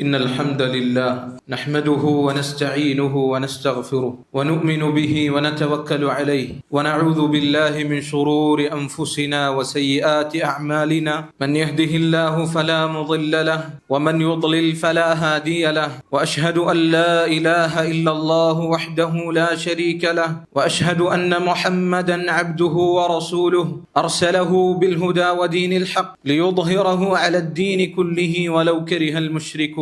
إن الحمد لله نحمده ونستعينه ونستغفره ونؤمن به ونتوكل عليه ونعوذ بالله من شرور أنفسنا وسيئات أعمالنا. من يهده الله فلا مضل له ومن يضلل فلا هادي له. وأشهد أن لا إله إلا الله وحده لا شريك له. وأشهد أن محمدا عبده ورسوله. أرسله بالهدى ودين الحق ليظهره على الدين كله ولو كره المشركون.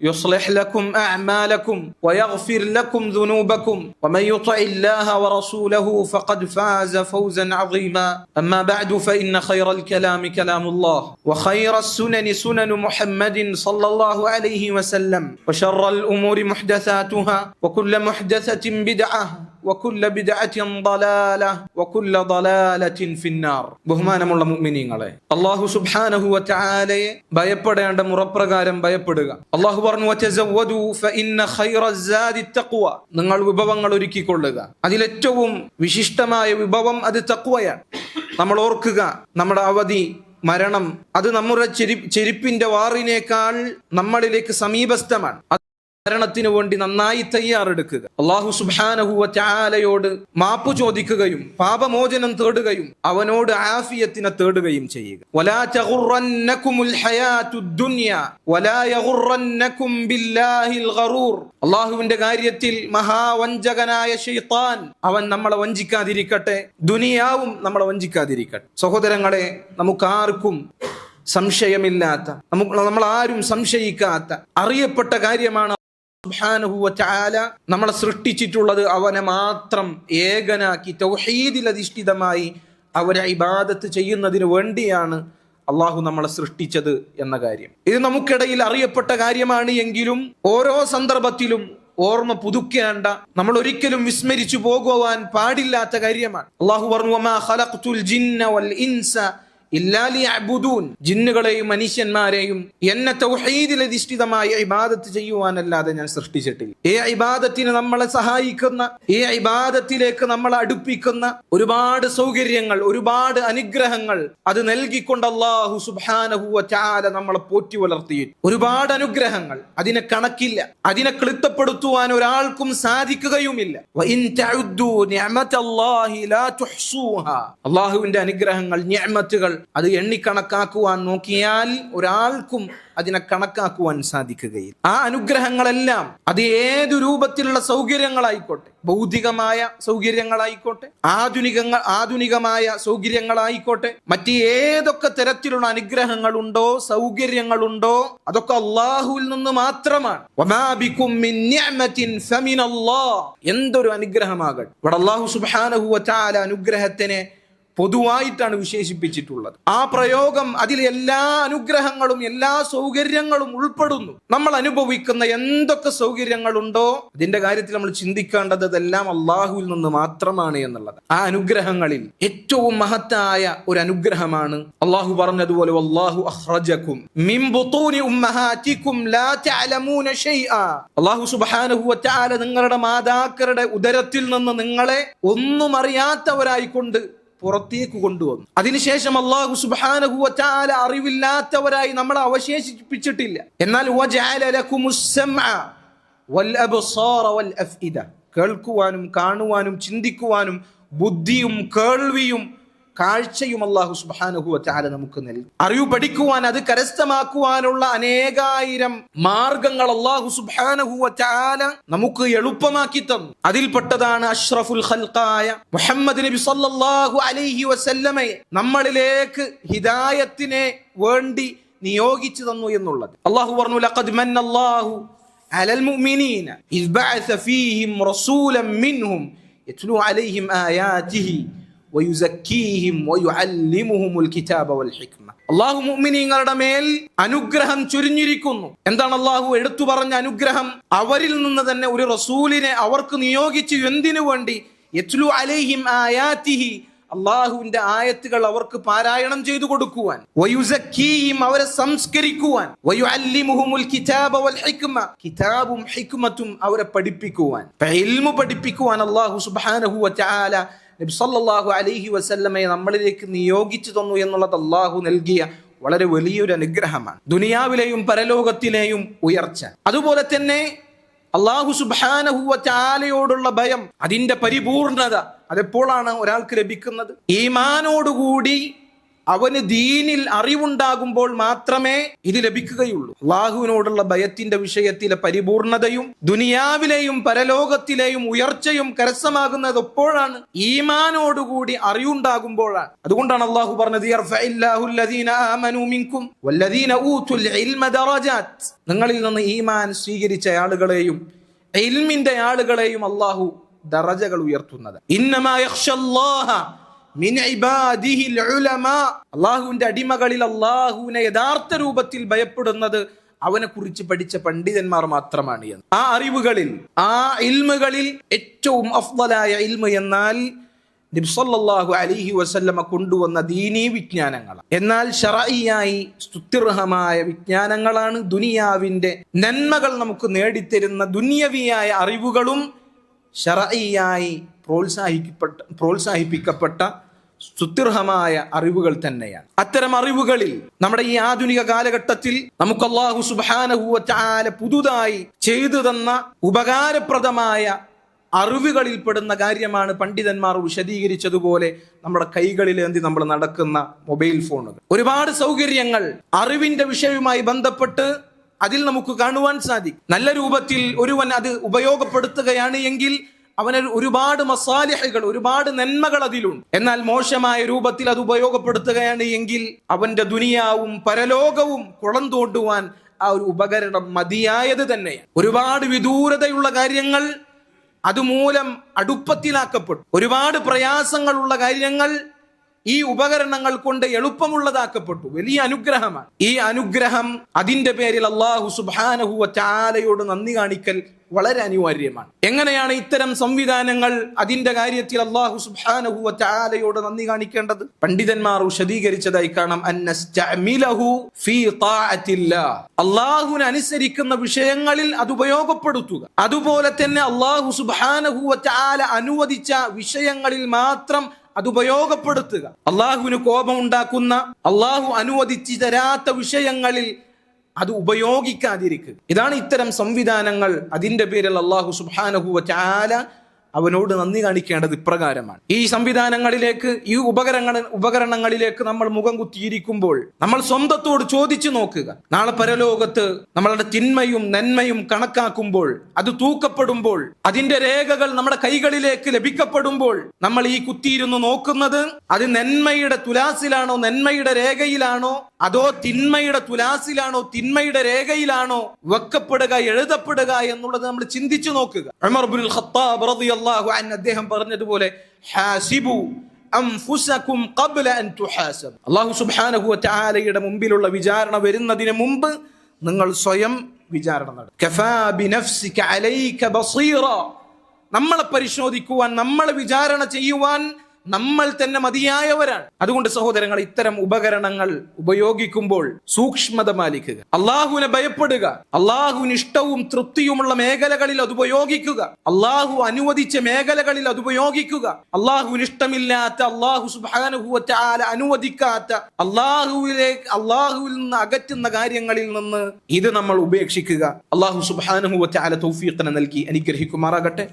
يصلح لكم أعمالكم ويغفر لكم ذنوبكم. ومن يطع الله ورسوله فقد فاز فوزا عظيما. أما بعد فإن خير الكلام كلام الله وخير السنن سنن محمد صلى الله عليه وسلم وشر الأمور محدثاتها وكل محدثة بدعة وكل بدعة ضلالة وكل ضلالة في النار ബഹുമാനമുള്ള മുഅ്മിനീങ്ങളെ അല്ലാഹു സുബ്ഹാനഹു വതആലയെ ഭയപ്പെടേണ്ട മുറപ്രകാരം ഭയപ്പെടുക അല്ലാഹു പറഞ്ഞു വതസവ്വദു ഫഇന്ന ഖൈറസ്സാദി തഖ്വ നിങ്ങൾ വിഭവങ്ങൾ ഒരുക്കിക്കൊള്ളുക അതിലേറ്റവും വിശിഷ്ടമായ വിഭവം അത് തഖ്വയാണ് നമ്മൾ ഓർക്കുക നമ്മുടെ അവധി മരണം അത് നമ്മുടെ ചെരി ചെരുപ്പിന്റെ വാറിനേക്കാൾ നമ്മളിലേക്ക് സമീപസ്ഥമാണ് മരണത്തിനു വേണ്ടി നന്നായി തയ്യാറെടുക്കുക. അള്ളാഹു സുബാനഹുവ മാപ്പ് ചോദിക്കുകയും പാപമോചനം തേടുകയും അവനോട് ആഫിയത്തിനെ തേടുകയും ചെയ്യുക. അള്ളാഹുവിന്റെ കാര്യത്തിൽ മഹാവഞ്ചകനായ ഷെയ്ത്താൻ അവൻ നമ്മളെ വഞ്ചിക്കാതിരിക്കട്ടെ ദുനിയാവും നമ്മളെ വഞ്ചിക്കാതിരിക്കട്ടെ. സഹോദരങ്ങളെ നമുക്കാർക്കും സംശയമില്ലാത്ത നമുക്ക് നമ്മൾ ആരും സംശയിക്കാത്ത അറിയപ്പെട്ട കാര്യമാണ് സുബ്ഹാനഹുവല നമ്മളെ സൃഷ്ടിച്ചിട്ടുള്ളത് അവനെ മാത്രം ഏകനാക്കി തൗഹീദിൽ അധിഷ്ഠിതമായി അവരെ ഇബാദത്ത് ചെയ്യുന്നതിന് വേണ്ടിയാണ് അള്ളാഹു നമ്മളെ സൃഷ്ടിച്ചത് എന്ന കാര്യം. ഇത് നമുക്കിടയിൽ അറിയപ്പെട്ട കാര്യമാണ് എങ്കിലും ഓരോ സന്ദർഭത്തിലും ഓർമ്മ പുതുക്കേണ്ട നമ്മൾ ഒരിക്കലും വിസ്മരിച്ചു പോകുവാൻ പാടില്ലാത്ത കാര്യമാണ്. അള്ളാഹു പറഞ്ഞു "വമാ ഖലഖ്തുൽ ജിന്ന വൽ ഇൻസ ഇല്ലാ ലിയഅ്ബുദൂൻ." ജിന്നുകളെയും മനുഷ്യന്മാരെയും എന്നെ തൗഹീദിൽ അധിഷ്ഠിതമായ ഇബാദത്ത് ചെയ്യുവാനല്ലാതെ ഞാൻ സൃഷ്ടിച്ചിട്ടില്ല. ഈ ഇബാദത്തിന് നമ്മളെ സഹായിക്കുന്ന ഈ ഇബാദത്തിലേക്ക് നമ്മളെ അടുപ്പിക്കുന്ന ഒരുപാട് സൗകര്യങ്ങൾ ഒരുപാട് അനുഗ്രഹങ്ങൾ അത് നൽകിക്കൊണ്ട് അള്ളാഹു സുബ്ഹാനഹു ചാല നമ്മളെ പോറ്റി വളർത്തി ഒരുപാട് അനുഗ്രഹങ്ങൾ. അതിനെ കണക്കില്ല. അതിനെ ക്ലിത്തപ്പെടുത്തുവാൻ ഒരാൾക്കും സാധിക്കുകയുമില്ല. അള്ളാഹുവിന്റെ അനുഗ്രഹങ്ങൾ നിഅമത്തുകൾ അത് എണ്ണിക്കണക്കാക്കുവാൻ നോക്കിയാൽ ഒരാൾക്കും അതിനെ കണക്കാക്കുവാൻ സാധിക്കുകയില്ല. ആ അനുഗ്രഹങ്ങളെല്ലാം അത് ഏതു രൂപത്തിലുള്ള സൗകര്യങ്ങളായിക്കോട്ടെ? ഭൗതികമായ സൗകര്യങ്ങളായിക്കോട്ടെ? ആധുനിക ആധുനികമായ സൗകര്യങ്ങളായിക്കോട്ടെ? മറ്റ് ഏതൊക്കെ തരത്തിലുള്ള അനുഗ്രഹങ്ങളുണ്ടോ സൗകര്യങ്ങളുണ്ടോ അതൊക്കെ അള്ളാഹുവിൽ നിന്ന് മാത്രമാണ്. എന്തൊരു അനുഗ്രഹമാകട്ടെ? ഇവിടെ അള്ളാഹു സുബ്ഹാനഹു വതആല അനുഗ്രഹത്തിനെ പൊതുവായിട്ടാണ് വിശേഷിപ്പിച്ചിട്ടുള്ളത്. ആ പ്രയോഗം അതിൽ എല്ലാ അനുഗ്രഹങ്ങളും എല്ലാ സൗകര്യങ്ങളും ഉൾപ്പെടുന്നു. നമ്മൾ അനുഭവിക്കുന്ന എന്തൊക്കെ സൗകര്യങ്ങളുണ്ടോ അതിന്റെ കാര്യത്തിൽ നമ്മൾ ചിന്തിക്കേണ്ടത് ഇതെല്ലാം അള്ളാഹുവിൽ നിന്ന് മാത്രമാണ് എന്നുള്ളത്. ആ അനുഗ്രഹങ്ങളിൽ ഏറ്റവും മഹത്തായ ഒരു അനുഗ്രഹമാണ് അള്ളാഹു പറഞ്ഞതുപോലെ അള്ളാഹു വതആല നിങ്ങളുടെ മാതാക്കളുടെ ഉദരത്തിൽ നിന്ന് നിങ്ങളെ ഒന്നും അറിയാത്തവരായിക്കൊണ്ട് പുറത്തേക്ക് കൊണ്ടുവന്നു അതിനുശേഷം അള്ളാഹു സുബാനഹുല അറിവില്ലാത്തവരായി നമ്മളെ അവശേഷിപ്പിച്ചിട്ടില്ല എന്നാൽ. കേൾക്കുവാനും കാണുവാനും ചിന്തിക്കുവാനും ബുദ്ധിയും കേൾവിയും കാഴ്ചയും അള്ളാഹു സുബാനുഹു ചാല നമുക്ക് നൽകി. അറിവ് പഠിക്കുവാൻ അത് കരസ്ഥമാക്കുവാനുള്ള അനേകായിരം മാർഗങ്ങൾ അള്ളാഹു സുബാനുഹു ചാല നമുക്ക് എളുപ്പമാക്കി തന്നു. അതിൽപ്പെട്ടതാണ് അഷ്റഫുൽ ഖൽഖായ. മുഹമ്മദ് നബി സല്ലല്ലാഹു അലൈഹി വസല്ലമയെ നമ്മളിലേക്ക് ഹിദായത്തിനെ വേണ്ടി നിയോഗിച്ചു തന്നു എന്നുള്ളത്. അള്ളാഹു പറഞ്ഞു ലഖദ് മന്നല്ലാഹു അലൽ മുഅ്മിനീന ഇസ്ബഅസ ഫീഹിം റസൂലൻ മിൻഹും യത്ലു അലൈഹിം ആയാതിഹി. അള്ളാഹു മുഅ്മിനീങ്ങളുടെ മേൽ അനുഗ്രഹം ചുരിഞ്ഞിരിക്കുന്നു. എന്താണ് അള്ളാഹു എടുത്തു പറഞ്ഞ അനുഗ്രഹം? അവരിൽ നിന്ന് തന്നെ ഒരു റസൂലിനെ അവർക്ക് നിയോഗിച്ചു എന്തിനു വേണ്ടി? യത്ലു അലൈഹിം ആയാതിഹി. അള്ളാഹുവിന്റെ ആയത്തുകൾ അവർക്ക് പാരായണം ചെയ്തു കൊടുക്കുവാൻ. വയുസക്കീഹിം അവരെ സംസ്കരിക്കുവാൻ. കിതാബ ഹിക്മത്തും അവരെ പഠിപ്പിക്കുവാൻ. പഠിപ്പിക്കുവാൻ അള്ളാഹു വതആല നബി സല്ലല്ലാഹു അലൈഹി വസല്ലമയെ നമ്മളിലേക്ക് നിയോഗിച്ചു തന്നു എന്നുള്ളത് അള്ളാഹു നൽകിയ വളരെ വലിയൊരു അനുഗ്രഹമാണ്. ദുനിയാവിലെയും പരലോകത്തിലെയും ഉയർച്ച. അതുപോലെ തന്നെ അള്ളാഹു സുബാനഹുവ ചാലയോടുള്ള ഭയം അതിന്റെ പരിപൂർണത അതെപ്പോഴാണ് ഒരാൾക്ക് ലഭിക്കുന്നത്? ഈമാനോടുകൂടി അവന് ദീനിൽ അറിവുണ്ടാകുമ്പോൾ മാത്രമേ ഇത് ലഭിക്കുകയുള്ളൂ. അള്ളാഹുവിനോടുള്ള ഭയത്തിന്റെ വിഷയത്തിലെ പരിപൂർണതയും ദുനിയാവിലെയും പരലോകത്തിലെയും ഉയർച്ചയും കരസ്ഥമാകുന്നത് എപ്പോഴാണ്? ഈമാനോടുകൂടി അറിവുണ്ടാകുമ്പോഴാണ്. അതുകൊണ്ടാണ് അള്ളാഹു പറഞ്ഞത്. നിങ്ങളിൽ നിന്ന് ഈമാൻ സ്വീകരിച്ച ആളുകളെയും ഇൽമിന്റെ ആളുകളെയും അള്ളാഹു ദറജകൾ ഉയർത്തുന്നത്. ഇന്നമാ അള്ളാഹുവിന്റെ അടിമകളിൽ അള്ളാഹുവിനെ യഥാർത്ഥ രൂപത്തിൽ ഭയപ്പെടുന്നത് അവനെ കുറിച്ച് പഠിച്ച പണ്ഡിതന്മാർ മാത്രമാണ് എന്ന്. ആ അറിവുകളിൽ ആ ഇൽമുകളിൽ ഏറ്റവും അഫ്ദലായ ഇൽമു എന്നാൽ നിബ്സല്ലാഹു അലിഹി വസല്ലമ കൊണ്ടുവന്ന ദീനീ വിജ്ഞാനങ്ങൾ എന്നാൽ ഷറയിയായി സ്തുത്യർഹമായ വിജ്ഞാനങ്ങളാണ് ദുനിയാവിന്റെ നന്മകൾ നമുക്ക് നേടിത്തരുന്ന ദുനിയവിയായ അറിവുകളും ഷറയിയായി പ്രോത്സാഹിക്കപ്പെട്ട പ്രോത്സാഹിപ്പിക്കപ്പെട്ട സ്തുത്യർഹമായ അറിവുകൾ തന്നെയാണ്. അത്തരം അറിവുകളിൽ നമ്മുടെ ഈ ആധുനിക കാലഘട്ടത്തിൽ നമുക്ക് അള്ളാഹു സുബാനഹുവല പുതുതായി ചെയ്തു തന്ന ഉപകാരപ്രദമായ അറിവുകളിൽ പെടുന്ന കാര്യമാണ് പണ്ഡിതന്മാർ വിശദീകരിച്ചതുപോലെ നമ്മുടെ കൈകളിലേന്തി നമ്മൾ നടക്കുന്ന മൊബൈൽ ഫോണുകൾ. ഒരുപാട് സൗകര്യങ്ങൾ അറിവിന്റെ വിഷയവുമായി ബന്ധപ്പെട്ട് അതിൽ നമുക്ക് കാണുവാൻ സാധിക്കും. നല്ല രൂപത്തിൽ ഒരുവൻ അത് ഉപയോഗപ്പെടുത്തുകയാണ് എങ്കിൽ അവന് ഒരുപാട് മസാലിഹകൾ ഒരുപാട് നന്മകൾ അതിലുണ്ട്. എന്നാൽ മോശമായ രൂപത്തിൽ അത് ഉപയോഗപ്പെടുത്തുകയാണ് എങ്കിൽ അവന്റെ ദുനിയാവും പരലോകവും കുളം തോണ്ടുവാൻ ആ ഒരു ഉപകരണം മതിയായത് തന്നെ ഒരുപാട് വിദൂരതയുള്ള കാര്യങ്ങൾ അതുമൂലം അടുപ്പത്തിലാക്കപ്പെട്ടു ഒരുപാട് പ്രയാസങ്ങളുള്ള കാര്യങ്ങൾ ഈ ഉപകരണങ്ങൾ കൊണ്ട് എളുപ്പമുള്ളതാക്കപ്പെട്ടു. വലിയ അനുഗ്രഹമാണ്. ഈ അനുഗ്രഹം അതിന്റെ പേരിൽ അള്ളാഹു സുബാനഹുവ ചാലയോട് നന്ദി കാണിക്കൽ വളരെ അനിവാര്യമാണ്. എങ്ങനെയാണ് ഇത്തരം സംവിധാനങ്ങൾ അതിന്റെ കാര്യത്തിൽ അള്ളാഹു സുബാനഹു ചാലയോട് നന്ദി കാണിക്കേണ്ടത്? പണ്ഡിതന്മാർ വിശദീകരിച്ചതായി കാണാം. അള്ളാഹുവിനെ അനുസരിക്കുന്ന വിഷയങ്ങളിൽ അത് ഉപയോഗപ്പെടുത്തുക. അതുപോലെ തന്നെ അള്ളാഹു സുബാനഹു ചാല അനുവദിച്ച വിഷയങ്ങളിൽ മാത്രം അത് ഉപയോഗപ്പെടുത്തുക. അള്ളാഹുവിന് കോപമുണ്ടാക്കുന്ന അള്ളാഹു അനുവദിച്ചു തരാത്ത വിഷയങ്ങളിൽ അത് ഉപയോഗിക്കാതിരിക്കുക. ഇതാണ് ഇത്തരം സംവിധാനങ്ങൾ. അതിന്റെ പേരിൽ അള്ളാഹു സുബാനഹുവ ചാല അവനോട് നന്ദി കാണിക്കേണ്ടത് ഇപ്രകാരമാണ്. ഈ സംവിധാനങ്ങളിലേക്ക് ഈ ഉപകരണങ്ങൾ ഉപകരണങ്ങളിലേക്ക് നമ്മൾ മുഖം കുത്തിയിരിക്കുമ്പോൾ നമ്മൾ സ്വന്തത്തോട് ചോദിച്ചു നോക്കുക. നാളെ പരലോകത്ത് നമ്മളുടെ തിന്മയും നന്മയും കണക്കാക്കുമ്പോൾ അത് തൂക്കപ്പെടുമ്പോൾ അതിന്റെ രേഖകൾ നമ്മുടെ കൈകളിലേക്ക് ലഭിക്കപ്പെടുമ്പോൾ നമ്മൾ ഈ കുത്തിയിരുന്ന് നോക്കുന്നത് അത് നന്മയുടെ തുലാസിലാണോ നന്മയുടെ രേഖയിലാണോ അതോ തിന്മയുടെ തുലാസിലാണോ തിന്മയുടെ രേഖയിലാണോ വെക്കപ്പെടുക എഴുതപ്പെടുക എന്നുള്ളത് നമ്മൾ ചിന്തിച്ചു നോക്കുക. ഖത്താബ് റളിയല്ലാഹു അദ്ദേഹം പറഞ്ഞതുപോലെ ഹാസിബു ഖബ്ല അൻ തുഹാസബ്. അല്ലാഹു സുബ്ഹാനഹു വതആലയുടെ മുമ്പിലുള്ള വിചാരണ വരുന്നതിന് മുമ്പ് നിങ്ങൾ സ്വയം വിചാരണ നടത്തും കഫാ അലൈക ബസീറ. നമ്മളെ പരിശോധിക്കുവാൻ നമ്മളെ വിചാരണ ചെയ്യുവാൻ നമ്മൾ തന്നെ മതിയായവരാണ്. അതുകൊണ്ട് സഹോദരങ്ങൾ ഇത്തരം ഉപകരണങ്ങൾ ഉപയോഗിക്കുമ്പോൾ സൂക്ഷ്മത പാലിക്കുക. അള്ളാഹുവിനെ ഭയപ്പെടുക. അള്ളാഹുവിന് ഇഷ്ടവും തൃപ്തിയുമുള്ള മേഖലകളിൽ അത് ഉപയോഗിക്കുക. അള്ളാഹു അനുവദിച്ച മേഖലകളിൽ അത് ഉപയോഗിക്കുക. അള്ളാഹുവിന് ഇഷ്ടമില്ലാത്ത അള്ളാഹു സുബാനുഭൂവറ്റ അനുവദിക്കാത്ത അള്ളാഹുവിലേക്ക് അള്ളാഹുവിൽ നിന്ന് അകറ്റുന്ന കാര്യങ്ങളിൽ നിന്ന് ഇത് നമ്മൾ ഉപേക്ഷിക്കുക. അള്ളാഹു സുബാനുഭൂവറ്റ ആല നൽകി അനുഗ്രഹിക്കുമാറാകട്ടെ.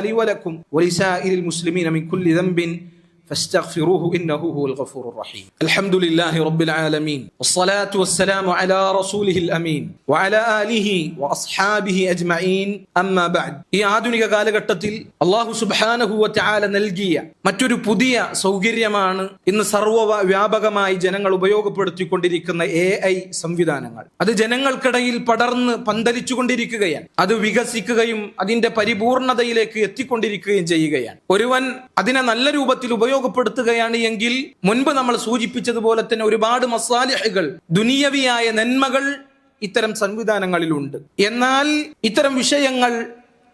ലി വലക്കും വലിസ ولسائر المسلمين من كل ذنب فاستغفروه إنه هو الغفور الرحيم الحمد لله رب العالمين والصلاة والسلام على رسوله الأمين وعلى آله وأصحابه أجمعين أما بعد ഈ ആധുനിക കാലഘട്ടത്തിൽ അള്ളാഹു സുബാനഹുവ ചാല നൽകിയ മറ്റൊരു പുതിയ സൗകര്യമാണ് ഇന്ന് സർവ വ്യാപകമായി ജനങ്ങൾ ഉപയോഗപ്പെടുത്തിക്കൊണ്ടിരിക്കുന്ന എ ഐ സംവിധാനങ്ങൾ അത് ജനങ്ങൾക്കിടയിൽ പടർന്ന് പന്തലിച്ചുകൊണ്ടിരിക്കുകയാണ് അത് വികസിക്കുകയും അതിന്റെ പരിപൂർണതയിലേക്ക് എത്തിക്കൊണ്ടിരിക്കുകയും ചെയ്യുകയാണ് ഒരുവൻ അതിനെ നല്ല രൂപത്തിൽ ഉപയോഗപ്പെടുത്തുകയാണ് എങ്കിൽ മുൻപ് നമ്മൾ സൂചിപ്പിച്ചതുപോലെ തന്നെ ഒരുപാട് മസാലിഹകൾ ദുനിയവിയായ നന്മകൾ ഇത്തരം സംവിധാനങ്ങളിലുണ്ട്. എന്നാൽ ഇത്തരം വിഷയങ്ങൾ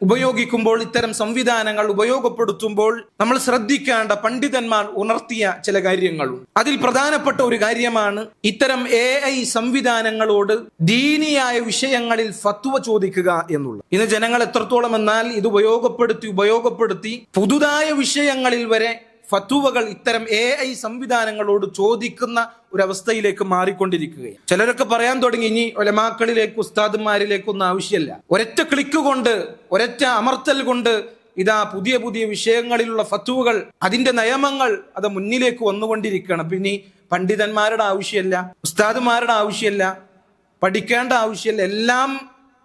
ഉപയോഗിക്കുമ്പോൾ ഇത്തരം സംവിധാനങ്ങൾ ഉപയോഗപ്പെടുത്തുമ്പോൾ നമ്മൾ ശ്രദ്ധിക്കേണ്ട പണ്ഡിതന്മാർ ഉണർത്തിയ ചില കാര്യങ്ങളും അതിൽ പ്രധാനപ്പെട്ട ഒരു കാര്യമാണ് ഇത്തരം എ ഐ സംവിധാനങ്ങളോട് ദീനിയായ വിഷയങ്ങളിൽ ഫത്വ ചോദിക്കുക എന്നുള്ളത്. ഇന്ന് ജനങ്ങൾ എത്രത്തോളം എന്നാൽ ഇത് ഉപയോഗപ്പെടുത്തി ഉപയോഗപ്പെടുത്തി പുതുതായ വിഷയങ്ങളിൽ വരെ ഫത്തുവകൾ ഇത്തരം എ ഐ സംവിധാനങ്ങളോട് ചോദിക്കുന്ന ഒരവസ്ഥയിലേക്ക് മാറിക്കൊണ്ടിരിക്കുകയാണ്. ചിലരൊക്കെ പറയാൻ തുടങ്ങി ഇനി ഒലമാക്കളിലേക്ക് ഉസ്താദന്മാരിലേക്കൊന്നും ആവശ്യമില്ല. ഒരൊറ്റ ക്ലിക്ക് കൊണ്ട് ഒരൊറ്റ അമർത്തൽ കൊണ്ട് ഇതാ പുതിയ പുതിയ വിഷയങ്ങളിലുള്ള ഫത്തുവകൾ അതിന്റെ നിയമങ്ങൾ അത് മുന്നിലേക്ക് വന്നുകൊണ്ടിരിക്കുകയാണ്. പിന്നെ പണ്ഡിതന്മാരുടെ ആവശ്യമില്ല ഉസ്താദുമാരുടെ ആവശ്യമില്ല പഠിക്കേണ്ട ആവശ്യമില്ല എല്ലാം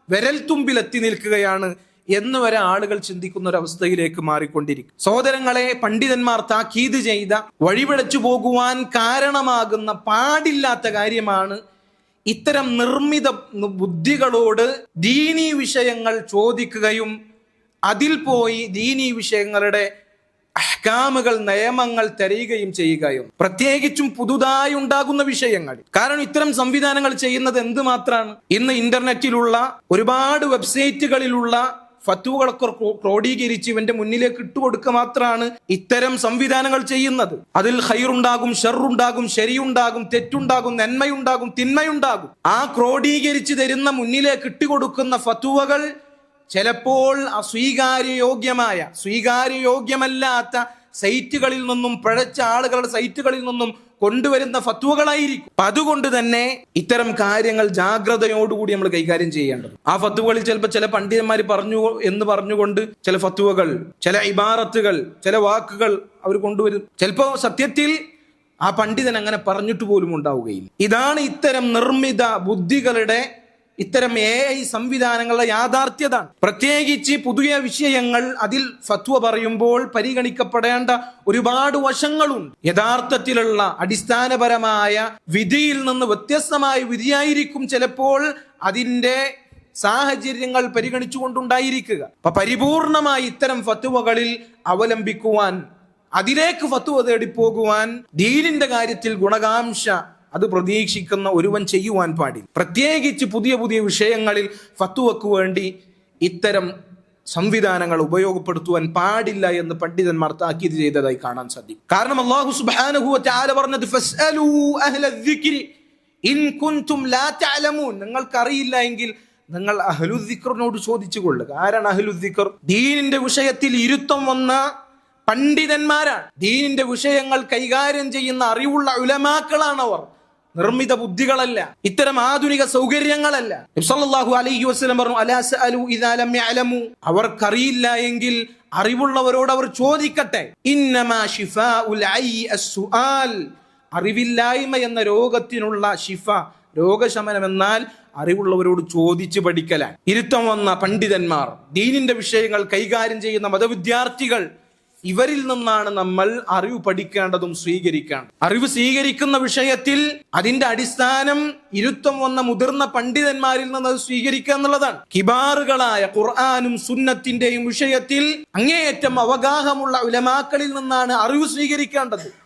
വിരൽ തുമ്പിൽ എത്തി നിൽക്കുകയാണ് എന്ന് വരെ ആളുകൾ ചിന്തിക്കുന്ന ഒരു അവസ്ഥയിലേക്ക് മാറിക്കൊണ്ടിരിക്കും. സഹോദരങ്ങളെ പണ്ഡിതന്മാർ താക്കീത് ചെയ്ത വഴിപിഴച്ചു പോകുവാൻ കാരണമാകുന്ന പാടില്ലാത്ത കാര്യമാണ് ഇത്തരം നിർമ്മിത ബുദ്ധികളോട് ദീനി വിഷയങ്ങൾ ചോദിക്കുകയും അതിൽ പോയി ദീനി വിഷയങ്ങളുടെ അഹ്കാമുകൾ നിയമങ്ങൾ തരികയും ചെയ്യുകയും. പ്രത്യേകിച്ചും പുതുതായി ഉണ്ടാകുന്ന വിഷയങ്ങൾ. കാരണം ഇത്തരം സംവിധാനങ്ങൾ ചെയ്യുന്നത് എന്ത് മാത്രമാണ് ഇന്ന് ഇന്റർനെറ്റിലുള്ള ഒരുപാട് വെബ്സൈറ്റുകളിലുള്ള ഫത്തുവകളൊക്കെ ക്രോഡീകരിച്ച് ഇവന്റെ മുന്നിലേക്ക് ഇട്ടുകൊടുക്കുക മാത്രമാണ് ഇത്തരം സംവിധാനങ്ങൾ ചെയ്യുന്നത്. അതിൽ ഹൈറുണ്ടാകും ഷെറുണ്ടാകും ശരിയുണ്ടാകും തെറ്റുണ്ടാകും നന്മയുണ്ടാകും തിന്മയുണ്ടാകും. ആ ക്രോഡീകരിച്ച് തരുന്ന മുന്നിലേക്ക് ഇട്ടുകൊടുക്കുന്ന ഫത്തുവകൾ ചിലപ്പോൾ അസ്വീകാര്യയോഗ്യമായ സ്വീകാര്യയോഗ്യമല്ലാത്ത സൈറ്റുകളിൽ നിന്നും പിഴച്ച ആളുകളുടെ സൈറ്റുകളിൽ നിന്നും കൊണ്ടുവരുന്ന ഫത്വകളായിരിക്കും. അതുകൊണ്ട് തന്നെ ഇത്തരം കാര്യങ്ങൾ ജാഗ്രതയോടുകൂടി നമ്മൾ കൈകാര്യം ചെയ്യേണ്ടത്. ആ ഫത്വകളിൽ ചിലപ്പോൾ ചില പണ്ഡിതന്മാർ പറഞ്ഞു എന്ന് പറഞ്ഞുകൊണ്ട് ചില ഫത്വകൾ ചില ഇബാറത്തുകൾ ചില വാക്കുകൾ അവർ കൊണ്ടുവരും ചിലപ്പോൾ സത്യത്തിൽ ആ പണ്ഡിതൻ അങ്ങനെ പറഞ്ഞിട്ട് പോലും ഉണ്ടാവുകയില്ല. ഇതാണ് ഇത്തരം നിർമ്മിത ബുദ്ധികളുടെ ഇത്തരം എ ഐ സംവിധാനങ്ങളുടെ യാഥാർത്ഥ്യത പ്രത്യേകിച്ച് പുതിയ വിഷയങ്ങൾ അതിൽ ഫത്വ പറയുമ്പോൾ പരിഗണിക്കപ്പെടേണ്ട ഒരുപാട് വശങ്ങളുണ്ട്. യഥാർത്ഥത്തിലുള്ള അടിസ്ഥാനപരമായ വിധിയിൽ നിന്ന് വ്യത്യസ്തമായ വിധിയായിരിക്കും ചിലപ്പോൾ അതിന്റെ സാഹചര്യങ്ങൾ പരിഗണിച്ചുകൊണ്ടുണ്ടായിരിക്കുക. അപ്പൊ പരിപൂർണമായി ഇത്തരം ഫത്വകളിൽ അവലംബിക്കുവാൻ അതിലേക്ക് ഫത്തുവ തേടി പോകുവാൻ ദീനിന്റെ കാര്യത്തിൽ ഗുണകാംക്ഷ അത് പ്രതീക്ഷിക്കുന്ന ഒരുവൻ ചെയ്യുവാൻ പാടില്ല. പ്രത്യേകിച്ച് പുതിയ പുതിയ വിഷയങ്ങളിൽ ഫത്തുവക്ക് വേണ്ടി ഇത്തരം സംവിധാനങ്ങൾ ഉപയോഗപ്പെടുത്തുവാൻ പാടില്ല എന്ന് പണ്ഡിതന്മാർ താക്കീത് ചെയ്തതായി കാണാൻ സാധിക്കും. കാരണം അള്ളാഹു സുബ്ഹാനഹു വതആല പറഞ്ഞത് നിങ്ങൾക്കറിയില്ല എങ്കിൽ നിങ്ങൾ അഹലുദ്ദിഖറിനോട് ചോദിച്ചു കൊള്ളുക. ആരാണ് അഹ്ലുദ്ദിഖർ ദീനിന്റെ വിഷയത്തിൽ ഇരുത്തം വന്ന പണ്ഡിതന്മാരാണ്. ദീനിന്റെ വിഷയങ്ങൾ കൈകാര്യം ചെയ്യുന്ന അറിവുള്ള ഉലമാക്കളാണ് അവർ നിർമ്മിത ബുദ്ധികളല്ല. ഇത്തരം ആധുനിക സൗകര്യങ്ങളല്ല. സല്ലല്ലാഹു അലൈഹി വസ്ലം പറഞ്ഞു അലാ സഅലു ഇദാ ലം യഅലമു. അവർക്കറിയില്ല എങ്കിൽ അറിവുള്ളവരോട് അവർ ചോദിക്കട്ടെ. അറിവില്ലായ്മ എന്ന രോഗത്തിനുള്ള ഷിഫ രോഗശമനം എന്നാൽ അറിവുള്ളവരോട് ചോദിച്ച് പഠിക്കലാണ് ഇരുത്തം വന്ന പണ്ഡിതന്മാർ ദീനിന്റെ വിഷയങ്ങൾ കൈകാര്യം ചെയ്യുന്ന മതവിദ്യാർത്ഥികൾ ഇവരിൽ നിന്നാണ് നമ്മൾ അറിവ് പഠിക്കേണ്ടതും സ്വീകരിക്കേണ്ടത്. അറിവ് സ്വീകരിക്കുന്ന വിഷയത്തിൽ അതിന്റെ അടിസ്ഥാനം ഇരുത്തം വന്ന മുതിർന്ന പണ്ഡിതന്മാരിൽ നിന്ന് അത് സ്വീകരിക്കുക എന്നുള്ളതാണ്. കിബാറുകളായ ഖുർആാനും സുന്നത്തിന്റെയും വിഷയത്തിൽ അങ്ങേയറ്റം അവഗാഹമുള്ള ഉലമാക്കളിൽ നിന്നാണ് അറിവ് സ്വീകരിക്കേണ്ടത്.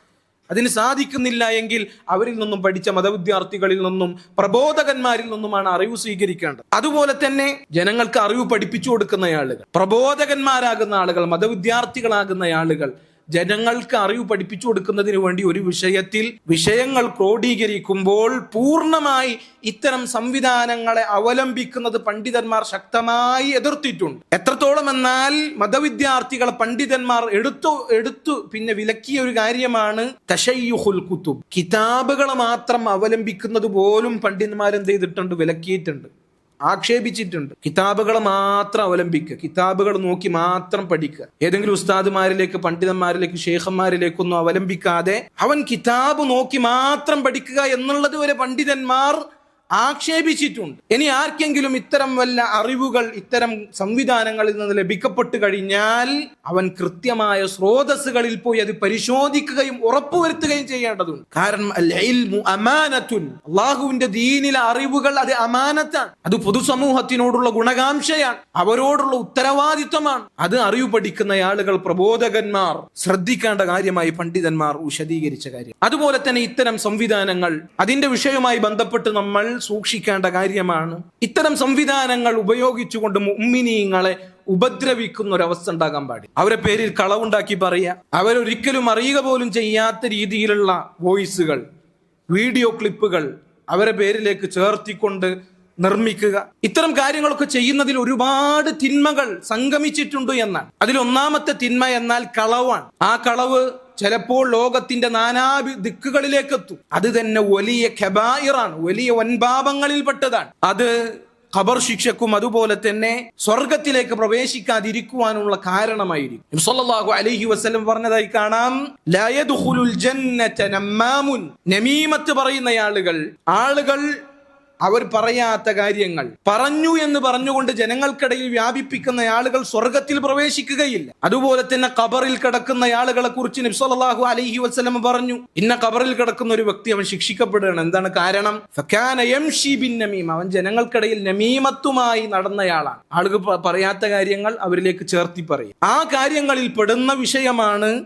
അതിന് സാധിക്കുന്നില്ല എങ്കിൽ അവരിൽ നിന്നും പഠിച്ച മതവിദ്യാർത്ഥികളിൽ നിന്നും പ്രബോധകന്മാരിൽ നിന്നുമാണ് അറിവ് സ്വീകരിക്കേണ്ടത്. അതുപോലെ തന്നെ ജനങ്ങൾക്ക് അറിവ് പഠിപ്പിച്ചു കൊടുക്കുന്ന ആളുകൾ പ്രബോധകന്മാരാകുന്ന ആളുകൾ മതവിദ്യാർത്ഥികളാകുന്ന ആളുകൾ ജനങ്ങൾക്ക് അറിവ് പഠിപ്പിച്ചു കൊടുക്കുന്നതിന് വേണ്ടി ഒരു വിഷയത്തിൽ വിഷയങ്ങൾ ക്രോഡീകരിക്കുമ്പോൾ പൂർണമായി ഇത്തരം സംവിധാനങ്ങളെ അവലംബിക്കുന്നത് പണ്ഡിതന്മാർ ശക്തമായി എതിർത്തിട്ടുണ്ട്. എത്രത്തോളം എന്നാൽ മതവിദ്യാർത്ഥികൾ പണ്ഡിതന്മാർ എടുത്തു എടുത്തു പിന്നെ വിലക്കിയ ഒരു കാര്യമാണ് തഷയ്യുഹുൽ കുത്തുബ്. കിതാബുകൾ മാത്രം അവലംബിക്കുന്നത് പോലും പണ്ഡിതന്മാർ എന്ത് ചെയ്തിട്ടുണ്ട്? വിലക്കിയിട്ടുണ്ട്. ആക്ഷേപിച്ചിട്ടുണ്ട്. കിതാബുകൾ മാത്രം അവലംബിക്കുക. കിതാബുകൾ നോക്കി മാത്രം പഠിക്കുക. ഏതെങ്കിലും ഉസ്താദുമാരിലേക്ക് പണ്ഡിതന്മാരിലേക്ക് ഷേഖന്മാരിലേക്കൊന്നും അവലംബിക്കാതെ അവൻ കിതാബ് നോക്കി മാത്രം പഠിക്കുക എന്നുള്ളത് വരെ പണ്ഡിതന്മാർ ആക്ഷേപിച്ചിട്ടുണ്ട്. ഇനി ആർക്കെങ്കിലും ഇത്തരം വല്ല അറിവുകൾ ഇത്തരം സംവിധാനങ്ങളിൽ നിന്ന് ലഭിക്കപ്പെട്ടു കഴിഞ്ഞാൽ അവൻ കൃത്യമായ സ്രോതസ്സുകളിൽ പോയി അത് പരിശോധിക്കുകയും ഉറപ്പുവരുത്തുകയും ചെയ്യേണ്ടതുണ്ട്. കാരണം അള്ളാഹുവിന്റെ ദീനിലെ അറിവുകൾ അത് അമാനത്താണ്. അത് പൊതുസമൂഹത്തിനോടുള്ള ഗുണകാംക്ഷയാണ്. അവരോടുള്ള ഉത്തരവാദിത്വമാണ്. അത് അറിവ് പഠിക്കുന്ന ആളുകൾ പ്രബോധകന്മാർ ശ്രദ്ധിക്കേണ്ട കാര്യമായി പണ്ഡിതന്മാർ വിശദീകരിച്ച കാര്യം. അതുപോലെ തന്നെ ഇത്തരം സംവിധാനങ്ങൾ അതിന്റെ വിഷയവുമായി ബന്ധപ്പെട്ട് നമ്മൾ സൂക്ഷിക്കേണ്ട കാര്യമാണ്. ഇത്തരം സംവിധാനങ്ങൾ ഉപയോഗിച്ചുകൊണ്ട് ഉമ്മിനീങ്ങളെ ഉപദ്രവിക്കുന്ന ഒരവസ്ഥ ഉണ്ടാകാൻ പാടില്ല. അവരെ പേരിൽ കളവുണ്ടാക്കി പറയുക. അവരൊരിക്കലും അറിയുക പോലും ചെയ്യാത്ത രീതിയിലുള്ള വോയിസുകൾ വീഡിയോ ക്ലിപ്പുകൾ അവരെ പേരിലേക്ക് ചേർത്തിക്കൊണ്ട് നിർമ്മിക്കുക. ഇത്തരം കാര്യങ്ങളൊക്കെ ചെയ്യുന്നതിൽ ഒരുപാട് തിന്മകൾ സംഗമിച്ചിട്ടുണ്ട് എന്നാണ്. അതിൽ ഒന്നാമത്തെ തിന്മ എന്നാൽ കളവാണ്. ആ കളവ് ചിലപ്പോൾ ലോകത്തിന്റെ നാനാ ദിക്കുകളിലേക്ക് എത്തും അത് തന്നെ വലിയ ഖബായിറാണ് വലിയ വൻപാപങ്ങളിൽപ്പെട്ടതാണ്. അത് ഖബർ ശിക്ഷക്കും അതുപോലെ തന്നെ സ്വർഗത്തിലേക്ക് പ്രവേശിക്കാതിരിക്കുവാനുള്ള കാരണമായിരിക്കും. സല്ലല്ലാഹു അലൈഹി വസല്ലം പറഞ്ഞതായി കാണാം ലാ യദ്ഖുലുൽ ജന്നത നമ്മാമുൻ. നമീമത്ത് പറയുന്ന ആളുകൾ ആളുകൾ അവർ പറയാത്ത കാര്യങ്ങൾ. പറഞ്ഞു എന്ന് പറഞ്ഞുകൊണ്ട് ജനങ്ങൾക്കിടയിൽ വ്യാപിപ്പിക്കുന്ന ആളുകൾ സ്വർഗത്തിൽ പ്രവേശിക്കുകയില്ല. അതുപോലെ തന്നെ കബറിൽ കിടക്കുന്ന ആളുകളെ കുറിച്ച് നബ്സല്ലാഹു അലഹി വസ്ലം പറഞ്ഞു. ഇന്ന കബറിൽ കിടക്കുന്ന ഒരു വ്യക്തി അവൻ ശിക്ഷിക്കപ്പെടുകയാണ്. എന്താണ് കാരണം? നമീം. അവൻ ജനങ്ങൾക്കിടയിൽ നമീമത്തുമായി നടന്നയാളാണ്. ആളുകൾ പറയാത്ത കാര്യങ്ങൾ അവരിലേക്ക് ചേർത്തി പറയും. ആ കാര്യങ്ങളിൽ പെടുന്ന വിഷയമാണ്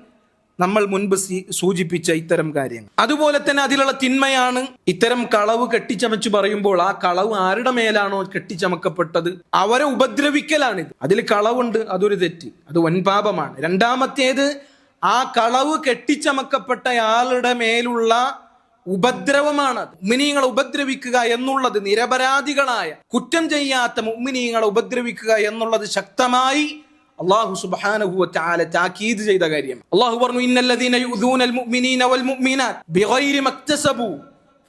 നമ്മൾ മുൻപ് സൂചിപ്പിച്ച ഇത്തരം കാര്യങ്ങൾ. അതുപോലെ തന്നെ അതിലുള്ള തിന്മയാണ് ഇത്തരം കളവ് കെട്ടിച്ചമച്ച് പറയുമ്പോൾ ആ കളവ് ആരുടെ മേലാണോ കെട്ടിച്ചമക്കപ്പെട്ടത്? അവരെ ഉപദ്രവിക്കലാണിത്. അതിൽ കളവുണ്ട് അതൊരു തെറ്റ്. അത് വൻപാപമാണ്. രണ്ടാമത്തേത് ആ കളവ് കെട്ടിച്ചമക്കപ്പെട്ടയാളുടെ മേലുള്ള ഉപദ്രവമാണ് ഉമ്മിനീങ്ങളെ ഉപദ്രവിക്കുക എന്നുള്ളത് നിരപരാധികളായ കുറ്റം ചെയ്യാത്ത ഉമ്മിനീങ്ങളെ ഉപദ്രവിക്കുക എന്നുള്ളത് ശക്തമായി അള്ളാഹു സുബ്ഹാനഹു വതആല താക്കീത് ചെയ്ത കാര്യം. അള്ളാഹു പറഞ്ഞു ഇന്നല്ലദീന യുദൂനൽ മുഅ്മിനീന വൽ മുഅ്മിനാത് ബിഗൈരി മക്തസബു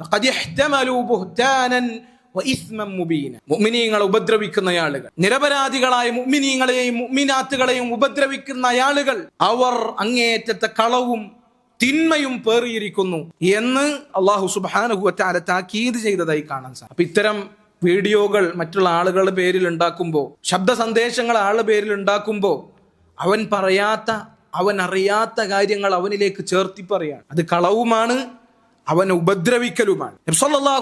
ഫഖദ് ഇഹ്തമലു ബുഹ്താനൻ മുഅ്മിനീങ്ങളെ ഉപദ്രവിക്കുന്ന ആളുകൾ നിരപരാധികളായ മുഅ്മിനീങ്ങളെയും മുഅ്മിനാത്തുകളെയും ഉപദ്രവിക്കുന്ന ആളുകൾ അവർ അങ്ങേയറ്റത്തെ കളവും തിന്മയും പേറിയിരിക്കുന്നു എന്ന് അള്ളാഹു സുബ്ഹാനഹു വതആല താക്കീത് ചെയ്തതായി കാണാൻ സാധിക്കും. അപ്പൊ ഇത്തരം വീഡിയോകൾ മറ്റുള്ള ആളുകളുടെ പേരിൽ ഉണ്ടാക്കുമ്പോൾ ശബ്ദ സന്ദേശങ്ങൾ ആളുടെ പേരിൽ ഉണ്ടാക്കുമ്പോൾ അവൻ പറയാത്ത അവൻ അറിയാത്ത കാര്യങ്ങൾ അവനിലേക്ക് ചേർത്തി പറയാണ് അത് കളവുമാണ് അവൻ ഉപദ്രവിക്കലുമാണ്.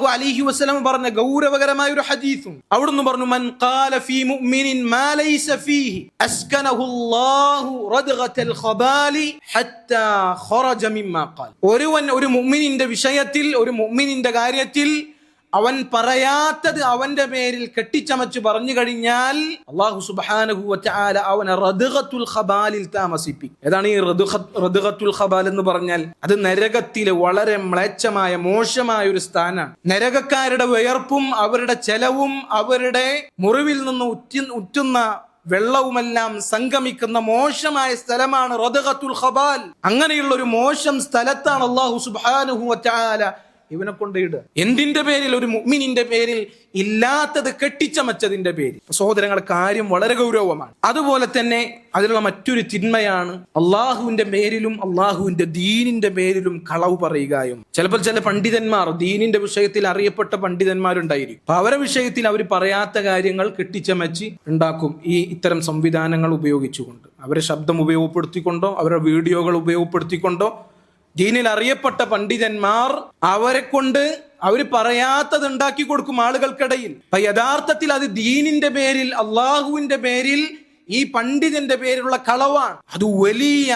അലൈഹി വസല്ലം പറഞ്ഞ ഗൗരവകരമായ ഒരു ഹദീസും അവിടുന്ന് പറഞ്ഞു മൻ ഖാല ഫീ മുഅ്മിനിൻ മാ ലൈസ ഫീഹി റദ്ഗതൽ ഖബാലി ഹത്താ ഖറജ മിമ്മാ ഒരുവൻ ഒരു മുഅ്മിനിന്റെ വിഷയത്തിൽ ഒരു മുഅ്മിനിന്റെ കാര്യത്തിൽ അവൻ പറയാത്തത് അവന്റെ പേരിൽ കെട്ടിച്ചമച്ച് പറഞ്ഞു കഴിഞ്ഞാൽ അള്ളാഹു സുബ്ഹാനഹു വതആല അവനെ റദ്ഗത്തുൽ ഖബാലിൽ താമസിപ്പിക്കും. ഏതാണ് ഈ റദുഖത്തുൽ ഖബാൽ എന്ന് പറഞ്ഞാൽ? അത് നരകത്തിലെ വളരെ മ്ലേച്ഛമായ മോശമായ ഒരു സ്ഥാനമാണ്. നരകക്കാരുടെ വിയർപ്പും അവരുടെ ചെലവും അവരുടെ മുറിവിൽ നിന്ന് ഉറ്റി ഉറ്റുന്ന വെള്ളവുമെല്ലാം സംഗമിക്കുന്ന മോശമായ സ്ഥലമാണ് റദുഖത്തുൽ ഖബാൽ. അങ്ങനെയുള്ള ഒരു മോശം സ്ഥലത്താണ് അള്ളാഹു സുബ്ഹാനഹു വതആല കൊണ്ട് ഇട്. എന്തിന്റെ പേരിൽ? ഒരു മുഗ്മിനിന്റെ പേരിൽ ഇല്ലാത്തത് കെട്ടിച്ചമച്ചതിന്റെ പേര് സഹോദരങ്ങളെ കാര്യം വളരെ ഗൗരവമാണ്. അതുപോലെ തന്നെ അതിലുള്ള മറ്റൊരു തിന്മയാണ് അള്ളാഹുവിന്റെ പേരിലും അള്ളാഹുവിന്റെ ദീനിന്റെ പേരിലും കളവ് പറയുകയും ചിലപ്പോൾ ചില പണ്ഡിതന്മാർ ദീനിന്റെ വിഷയത്തിൽ അറിയപ്പെട്ട പണ്ഡിതന്മാരുണ്ടായിരിക്കും. അപ്പൊ അവരുടെ വിഷയത്തിൽ അവർ പറയാത്ത കാര്യങ്ങൾ കെട്ടിച്ചമച്ച് ഉണ്ടാക്കും. ഈ ഇത്തരം സംവിധാനങ്ങൾ ഉപയോഗിച്ചുകൊണ്ട്. അവരെ ശബ്ദം ഉപയോഗപ്പെടുത്തിക്കൊണ്ടോ അവരുടെ വീഡിയോകൾ ഉപയോഗപ്പെടുത്തിക്കൊണ്ടോ ദീനിൽ അറിയപ്പെട്ട പണ്ഡിതന്മാർ അവരെ കൊണ്ട് അവർ പറയാത്തത് ഉണ്ടാക്കി കൊടുക്കും ആളുകൾക്കിടയിൽ. അപ്പൊ യഥാർത്ഥത്തിൽ അത് ദീനിന്റെ പേരിൽ അള്ളാഹുവിന്റെ പേരിൽ ഈ പണ്ഡിതന്റെ പേരിലുള്ള കളവാണ്. അത് വലിയ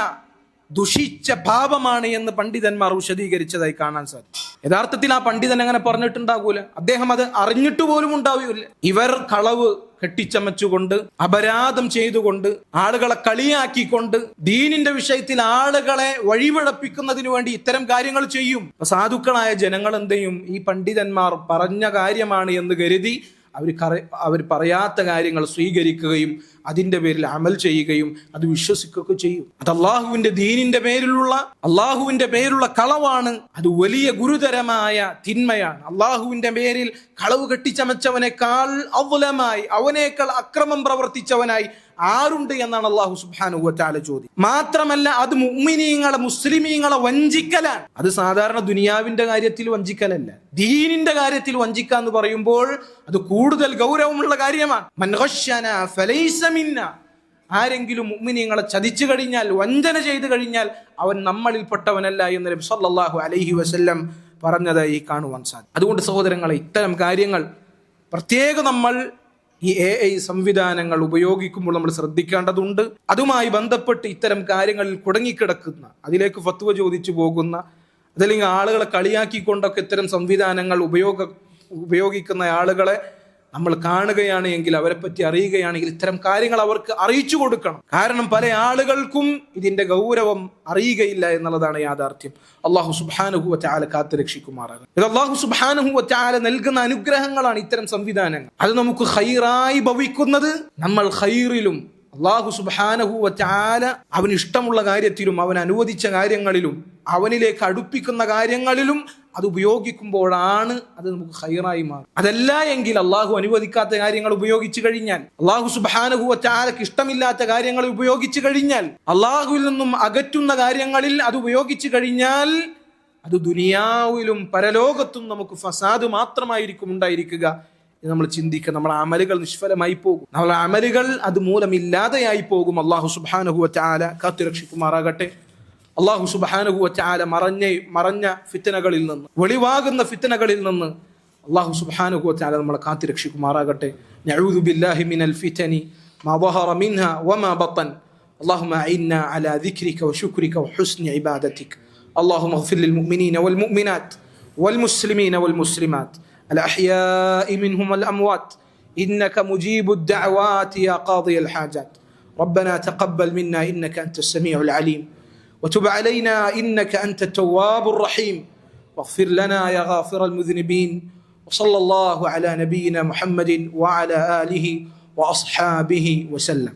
ദുഷിച്ച പാപമാണ് എന്ന് പണ്ഡിതന്മാർ വിശദീകരിച്ചതായി കാണാൻ സാധിക്കും. യഥാർത്ഥത്തിൽ ആ പണ്ഡിതൻ അങ്ങനെ പറഞ്ഞിട്ടുണ്ടാകൂല. അദ്ദേഹം അത് അറിഞ്ഞിട്ട് പോലും ഉണ്ടാവില്ല. ഇവർ കളവ് കെട്ടിച്ചമച്ചുകൊണ്ട് അപരാധം ചെയ്തുകൊണ്ട് ആളുകളെ കളിയാക്കിക്കൊണ്ട് ദീനിന്റെ വിഷയത്തിൽ ആളുകളെ വഴിപിഴപ്പിക്കുന്നതിന് വേണ്ടി ഇത്തരം കാര്യങ്ങൾ ചെയ്യും. സാധുക്കളായ ജനങ്ങൾ എന്ത് ചെയ്യും? ഈ പണ്ഡിതന്മാർ പറഞ്ഞ കാര്യമാണ് എന്ന് കരുതി അവർ അവർ പറയാത്ത കാര്യങ്ങൾ സ്വീകരിക്കുകയും അതിന്റെ പേരിൽ അമൽ ചെയ്യുകയും അത് വിശ്വസിക്കുകയൊക്കെ ചെയ്യും. അത് അള്ളാഹുവിന്റെ ദീനിന്റെ പേരിലുള്ള അള്ളാഹുവിന്റെ പേരിലുള്ള കളവാണ്. അത് വലിയ ഗുരുതരമായ തിന്മയാണ്. അള്ളാഹുവിന്റെ പേരിൽ കളവ് കെട്ടിച്ചമച്ചവനേക്കാൾ അവലമായി അവനേക്കാൾ അക്രമം പ്രവർത്തിച്ചവനായി ആരുണ്ട് എന്നാണ് അള്ളാഹു സുബാനുവറ്റാല ചോദ്യം. മാത്രമല്ല അത് മുഅ്മിനീങ്ങളെ മുസ്ലിമീങ്ങളെ വഞ്ചിക്കലാണ്. അത് സാധാരണ ദുനിയാവിന്റെ കാര്യത്തിൽ വഞ്ചിക്കലല്ല. ദീനിന്റെ കാര്യത്തിൽ വഞ്ചിക്ക എന്ന് പറയുമ്പോൾ അത് കൂടുതൽ ഗൗരവമുള്ള കാര്യമാണ്. ആരെങ്കിലും മുഅ്മിനീങ്ങളെ ചതിച്ചു കഴിഞ്ഞാൽ വഞ്ചന ചെയ്തു കഴിഞ്ഞാൽ അവൻ നമ്മളിൽപ്പെട്ടവനല്ല എന്ന് നബി സല്ലല്ലാഹു അലൈഹി വസല്ലം പറഞ്ഞതായി കാണുവാൻ സാധിക്കും. അതുകൊണ്ട് സഹോദരങ്ങളെ ഇത്തരം കാര്യങ്ങൾ പ്രത്യേകം നമ്മൾ ഈ എ ഐ സംവിധാനങ്ങൾ ഉപയോഗിക്കുമ്പോൾ നമ്മൾ ശ്രദ്ധിക്കേണ്ടതുണ്ട്. അതുമായി ബന്ധപ്പെട്ട് ഇത്തരം കാര്യങ്ങളിൽ കുടുങ്ങിക്കിടക്കുന്ന അതിലേക്ക് ഫത്വ ചോദിച്ചു പോകുന്ന അതല്ലെങ്കിൽ ആളുകളെ കളിയാക്കിക്കൊണ്ടൊക്കെ ഇത്തരം സംവിധാനങ്ങൾ ഉപയോഗ ഉപയോഗിക്കുന്ന ആളുകളെ നമ്മൾ കാണുകയാണ് എങ്കിൽ അവരെ പറ്റി അറിയുകയാണെങ്കിൽ ഇത്തരം കാര്യങ്ങൾ അവർക്ക് അറിയിച്ചു കൊടുക്കണം. കാരണം പല ആളുകൾക്കും ഇതിന്റെ ഗൗരവം അറിയുകയില്ല എന്നുള്ളതാണ് യാഥാർത്ഥ്യം. അള്ളാഹു സുബാനുഹുവ ചാല കാത്തു രക്ഷിക്കുമാറാകും ഇത് അള്ളാഹു സുബാനുഹുവ ചാല നൽകുന്ന അനുഗ്രഹങ്ങളാണ് ഇത്തരം സംവിധാനങ്ങൾ. അത് നമുക്ക് ഹൈറായി ഭവിക്കുന്നത് നമ്മൾ ഹൈറിലും അള്ളാഹു സുബാനഹുവ ചാല അവന് ഇഷ്ടമുള്ള കാര്യത്തിലും അവൻ അനുവദിച്ച കാര്യങ്ങളിലും അവനിലേക്ക് അടുപ്പിക്കുന്ന കാര്യങ്ങളിലും അത് ഉപയോഗിക്കുമ്പോഴാണ് അത് നമുക്ക് ഹൈറായി മാറും. അതല്ല എങ്കിൽ അള്ളാഹു അനുവദിക്കാത്ത കാര്യങ്ങൾ ഉപയോഗിച്ചു കഴിഞ്ഞാൽ അള്ളാഹു സുബാനഹുവ ചാലക്ക് ഇഷ്ടമില്ലാത്ത കാര്യങ്ങൾ ഉപയോഗിച്ചു കഴിഞ്ഞാൽ അള്ളാഹുവിൽ നിന്നും അകറ്റുന്ന കാര്യങ്ങളിൽ അത് ഉപയോഗിച്ചു കഴിഞ്ഞാൽ അത് ദുനിയാവിലും പരലോകത്തും നമുക്ക് ഫസാദ് മാത്രമായിരിക്കും ഉണ്ടായിരിക്കുക നമ്മൾ ചിന്തിക്കുക. നമ്മുടെ അമലുകൾ നിഷ്ഫലമായി പോകും. നമ്മുടെ അമലുകൾ അത് മൂലമില്ലാതെയായി പോകും. അള്ളാഹു സുബാനഹുവ ചാല കാത്തുരക്ഷിക്കുമാറാകട്ടെ. അള്ളാഹു സുബാനഹുവ ചാല മറഞ്ഞ മറഞ്ഞ ഫിത്തനകളിൽ നിന്ന് വെളിവാകുന്ന ഫിത്തനകളിൽ നിന്ന് അള്ളാഹു സുബാനഹുവ ചാല നമ്മളെ കാത്തുരക്ഷിക്കുമാറാകട്ടെ നഊദു ബില്ലാഹി മിനൽ ഫിതനി മാ ظهر منها وما بطن اللهم أعنا على ذكرك وشكرك وحسن عبادتك اللهم اغفر للمؤمنين والمؤمنات والمسلمين والمسلمات الأحياء منهم والأموات إنك مجيب الدعوات يا قاضي الحاجات ربنا تقبل منا إنك أنت السميع العليم وتب علينا إنك أنت التواب الرحيم. واغفر لنا يا غافر المذنبين. وصلى الله على نبينا محمد وعلى آله وأصحابه وسلم.